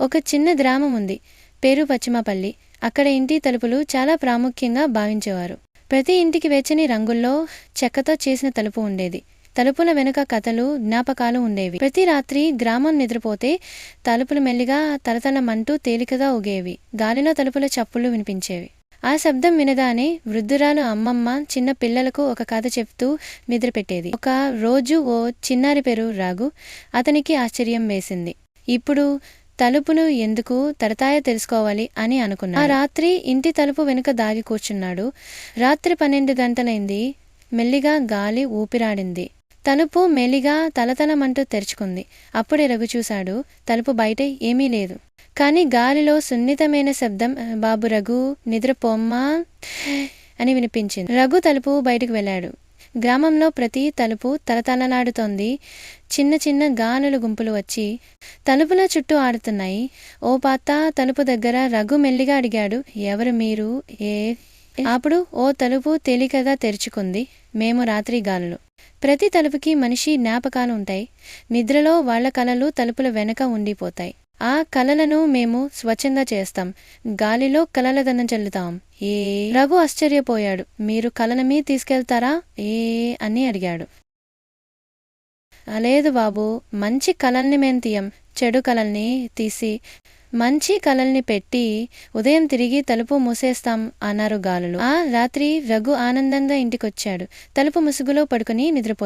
ఒక చిన్న గ్రామం ఉంది. పేరు పశ్చిమపల్లి అక్కడ ఇంటి తలుపులు చాలా ప్రాముఖ్యంగా భావించేవారు. ప్రతి ఇంటికి వెచ్చని రంగుల్లో చెక్కతో చేసిన తలుపు ఉండేది. తలుపుల వెనుక కథలు జ్ఞాపకాలు ఉండేవి. ప్రతి రాత్రి గ్రామం నిద్రపోతే తలుపులు మెల్లిగా తలతలమంటూ తేలికగా ఊగేవి. గాలిలో తలుపుల చప్పులు వినిపించేవి. ఆ శబ్దం వినగానే వృద్ధురాలు అమ్మమ్మ చిన్న పిల్లలకు ఒక కథ చెప్తూ నిద్రపెట్టేది. ఒక రోజు ఓ చిన్నారి పేరు రాగు. అతనికి ఆశ్చర్యం వేసింది. ఇప్పుడు తలుపులు ఎందుకు తరతాయ తెలుసుకోవాలి అని అనుకున్నాడు. ఆ రాత్రి ఇంటి తలుపు వెనుక దాగి కూర్చున్నాడు. రాత్రి పన్నెండు గంటలైంది. మెల్లిగా గాలి ఊపిరాడింది. తలుపు మెల్లిగా తలతలమంటూ తెరుచుకుంది. అప్పుడే రఘు చూశాడు. తలుపు బయట ఏమీ లేదు. కానీ గాలిలో సున్నితమైన శబ్దం బాబు రఘు నిద్రపోమ్మా అని వినిపించింది. రఘు తలుపు బయటకు వెళ్ళాడు. గ్రామంలో ప్రతి తలుపు తలతలనాడుతోంది. చిన్న చిన్న గానుల గుంపులు వచ్చి తలుపుల చుట్టూ ఆడుతున్నాయి. ఓ పాత తలుపు దగ్గర రఘు మెల్లిగా అడిగాడు ఎవరు మీరు? ఏ? అప్పుడు ఓ తలుపు తేలికగా తెరుచుకుంది. మేము రాత్రి గాలులు ప్రతి తలుపుకి మనిషి జ్ఞాపకాలు ఉంటాయి. నిద్రలో వాళ్ళ కలలు తలుపుల వెనక ఉండిపోతాయి. ఆ కలలను మేము స్వచ్ఛంగా చేస్తాం. గాలిలో కలల గంధం చల్లుతాం. ఏ? రఘు ఆశ్చర్యపోయాడు. మీరు కలనమీ తీసుకెళ్తారా? ఏ? అని అడిగాడు. లేదు బాబు మంచి కలల్ని మేం తీయం. చెడు కలల్ని తీసి మంచి కలల్ని పెట్టి ఉదయం తిరిగి తలుపు మూసేస్తాం అన్నారు గాలులు. ఆ రాత్రి రఘు ఆనందంగా ఇంటికొచ్చాడు. తలుపు ముసుగులో పడుకుని నిద్రపోయాడు